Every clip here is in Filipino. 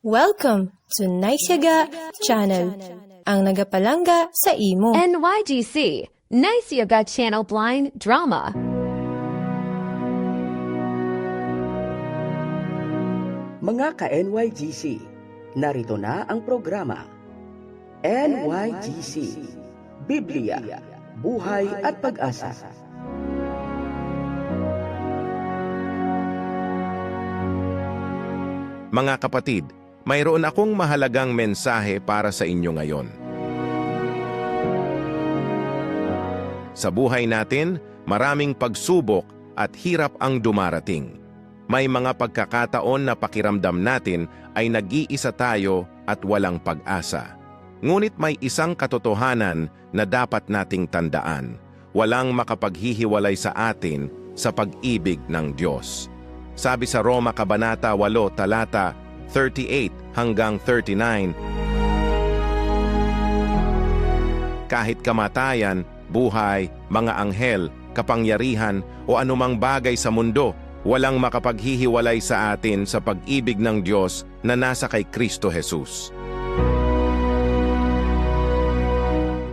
Welcome to Naisyaga Channel, ang nagapalangga sa imo. NYGC, Nice Yoga Channel Blind Drama. Mga ka-NYGC, narito na ang programa. NYGC, Biblia, Buhay at Pag-asa. Mga kapatid, mayroon akong mahalagang mensahe para sa inyo ngayon. Sa buhay natin, maraming pagsubok at hirap ang dumarating. May mga pagkakataon na pakiramdam natin ay nag-iisa tayo at walang pag-asa. Ngunit may isang katotohanan na dapat nating tandaan. Walang makapaghihiwalay sa atin sa pag-ibig ng Diyos. Sabi sa Roma Kabanata 8 talata 38 hanggang 39, Kahit kamatayan, buhay, mga anghel, kapangyarihan o anumang bagay sa mundo, walang makapaghihiwalay sa atin sa pag-ibig ng Diyos na nasa kay Kristo Jesus.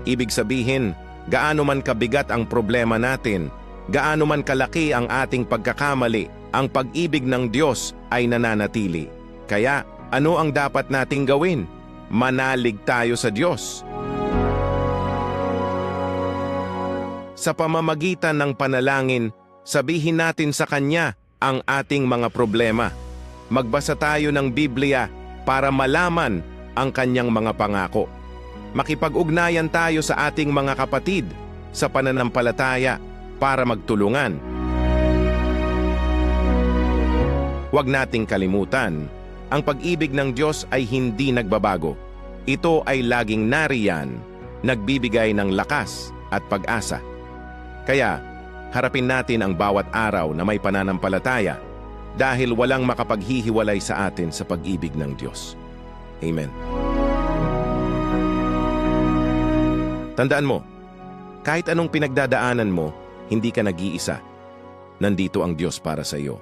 Ibig sabihin, gaano man kabigat ang problema natin, gaano man kalaki ang ating pagkakamali, ang pag-ibig ng Diyos ay nananatili. Kaya, ano ang dapat nating gawin? Manalig tayo sa Diyos. Sa pamamagitan ng panalangin, sabihin natin sa Kanya ang ating mga problema. Magbasa tayo ng Biblia para malaman ang Kanyang mga pangako. Makipag-ugnayan tayo sa ating mga kapatid sa pananampalataya para magtulungan. Huwag nating kalimutan, ang pag-ibig ng Diyos ay hindi nagbabago. Ito ay laging nariyan, nagbibigay ng lakas at pag-asa. Kaya, harapin natin ang bawat araw na may pananampalataya dahil walang makapaghihiwalay sa atin sa pag-ibig ng Diyos. Amen. Tandaan mo, kahit anong pinagdadaanan mo, hindi ka nag-iisa. Nandito ang Diyos para sa iyo.